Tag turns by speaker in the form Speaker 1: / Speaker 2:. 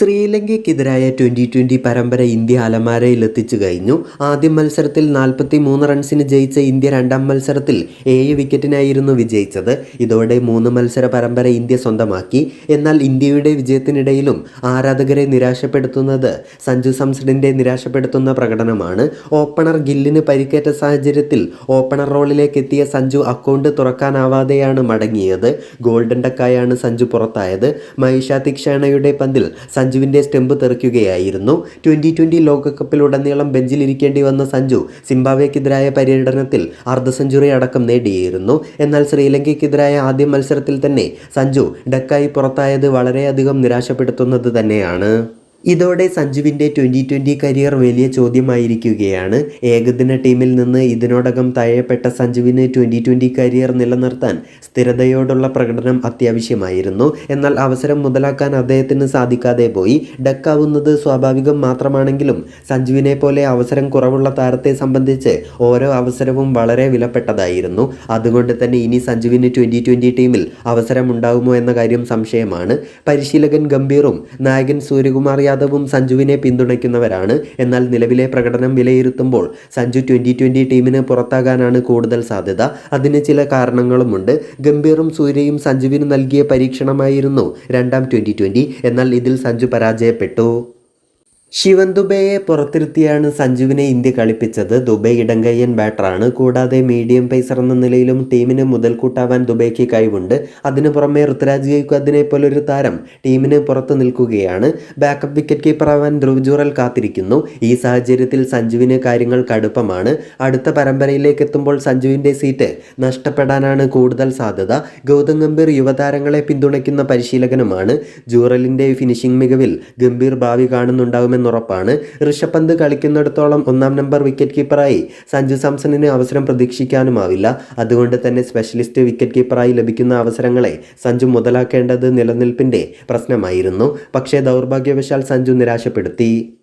Speaker 1: ശ്രീലങ്കയ്ക്കെതിരായ twenty twenty പരമ്പര India അലമാരയിൽ എത്തിച്ചു കഴിഞ്ഞു. ആദ്യ മത്സരത്തിൽ നാൽപ്പത്തി മൂന്ന് റൺസിന് ജയിച്ച ഇന്ത്യ രണ്ടാം മത്സരത്തിൽ ഏഴ് വിക്കറ്റിനായിരുന്നു വിജയിച്ചത്. ഇതോടെ മൂന്ന് മത്സര പരമ്പര ഇന്ത്യ സ്വന്തമാക്കി. എന്നാൽ ഇന്ത്യയുടെ വിജയത്തിനിടയിലും ആരാധകരെ നിരാശപ്പെടുത്തുന്നത് സഞ്ജു സംസഡിന്റെ നിരാശപ്പെടുത്തുന്ന പ്രകടനമാണ്. ഓപ്പണർ ഗില്ലിന് പരിക്കേറ്റ സാഹചര്യത്തിൽ ഓപ്പണർ റോളിലേക്ക് എത്തിയ സഞ്ജു അക്കൗണ്ട് തുറക്കാനാവാതെയാണ് മടങ്ങിയത്. ഗോൾഡൻ ഡക്കായാണ് സഞ്ജു പുറത്തായത്. മഹിഷ തിക്ഷാണയുടെ പന്തിൽ സഞ്ജുവിന്റെ സ്റ്റെമ്പ് തെറിക്കുകയായിരുന്നു. ട്വന്റി ട്വന്റി ലോകകപ്പിലുടനീളം ബെഞ്ചിലിരിക്കേണ്ടി വന്ന സഞ്ജു സിംബാബ്വേക്കെതിരായ പര്യടനത്തിൽ അർദ്ധ സെഞ്ചുറി അടക്കം നേടിയിരുന്നു. എന്നാൽ ശ്രീലങ്കയ്ക്കെതിരായ ആദ്യ മത്സരത്തിൽ തന്നെ സഞ്ജു ഡക്കായി പുറത്തായത് വളരെയധികം നിരാശപ്പെടുത്തുന്നത് തന്നെയാണ്. ഇതോടെ സഞ്ജുവിന്റെ ട്വന്റി ട്വന്റി കരിയർ വലിയ ചോദ്യമായിരിക്കുകയാണ്. ഏകദിന ടീമിൽ നിന്ന് ഇതിനോടകം തഴയപ്പെട്ട സഞ്ജുവിന് ട്വന്റി ട്വന്റി കരിയർ നിലനിർത്താൻ സ്ഥിരതയോടുള്ള പ്രകടനം അത്യാവശ്യമായിരുന്നു. എന്നാൽ അവസരം മുതലാക്കാൻ അദ്ദേഹത്തിന് സാധിക്കാതെ പോയി. ഡക്കാവുന്നത് സ്വാഭാവികം മാത്രമാണെങ്കിലും സഞ്ജുവിനെ പോലെ അവസരം കുറവുള്ള താരത്തെ സംബന്ധിച്ച് ഓരോ അവസരവും വളരെ വിലപ്പെട്ടതായിരുന്നു. അതുകൊണ്ട് തന്നെ ഇനി സഞ്ജുവിന് ട്വന്റി ട്വന്റി ടീമിൽ അവസരമുണ്ടാകുമോ എന്ന കാര്യം സംശയമാണ്. പരിശീലകൻ ഗംഭീറും നായകൻ സൂര്യകുമാർ യാദവും സഞ്ജുവിനെ പിന്തുണയ്ക്കുന്നവരാണ്. എന്നാൽ നിലവിലെ പ്രകടനം വിലയിരുത്തുമ്പോൾ സഞ്ജു ട്വന്റി ട്വന്റി ടീമിന് പുറത്താകാനാണ് കൂടുതൽ സാധ്യത. അതിന് ചില കാരണങ്ങളുമുണ്ട്. ഗംഭീറും സൂര്യയും സഞ്ജുവിന് നൽകിയ പരീക്ഷണമായിരുന്നു രണ്ടാം ട്വന്റി എന്നാൽ ഇതിൽ സഞ്ജു പരാജയപ്പെട്ടു. ശിവൻ ദുബെയെ പുറത്തിരുത്തിയാണ് സഞ്ജുവിനെ ഇന്ത്യ കളിപ്പിച്ചത്. ദുബൈ ഇടങ്കയ്യൻ ബാറ്ററാണ്. കൂടാതെ മീഡിയം പേസർ എന്ന നിലയിലും ടീമിന് മുതൽക്കൂട്ടാവാൻ ദുബൈക്ക് കഴിവുണ്ട്. അതിനു പുറമെ ഋതുരാജ് ഗെയ്ക്വാദിനെ പോലൊരു താരം ടീമിന് പുറത്തു നിൽക്കുകയാണ്. ബാക്കപ്പ് വിക്കറ്റ് കീപ്പറാവാൻ ധ്രുവ് ജൂറൽ കാത്തിരിക്കുന്നു. ഈ സാഹചര്യത്തിൽ സഞ്ജുവിന് കാര്യങ്ങൾ കടുപ്പമാണ്. അടുത്ത പരമ്പരയിലേക്ക് എത്തുമ്പോൾ സഞ്ജുവിന്റെ സീറ്റ് നഷ്ടപ്പെടാനാണ് കൂടുതൽ സാധ്യത. ഗൗതം ഗംഭീർ യുവതാരങ്ങളെ പിന്തുണയ്ക്കുന്ന പരിശീലകനുമാണ്. ജൂറലിന്റെ ഫിനിഷിംഗ് മികവിൽ ഗംഭീർ ഭാവി കാണുന്നുണ്ടാകുമെന്ന് ഉറപ്പാണ്. ഋഷഭ് പന്ത് കളിക്കുന്നിടത്തോളം ഒന്നാം നമ്പർ വിക്കറ്റ് കീപ്പറായി സഞ്ജു സാംസണിന് അവസരം പ്രതീക്ഷിക്കാനുമാവില്ല. അതുകൊണ്ട് തന്നെ സ്പെഷ്യലിസ്റ്റ് വിക്കറ്റ് കീപ്പറായി ലഭിക്കുന്ന അവസരങ്ങളെ സഞ്ജു മുതലാക്കേണ്ടത് നിലനിൽപ്പിന്റെ പ്രശ്നമായിരുന്നു. പക്ഷേ ദൗർഭാഗ്യവശാൽ സഞ്ജു നിരാശപ്പെടുത്തി.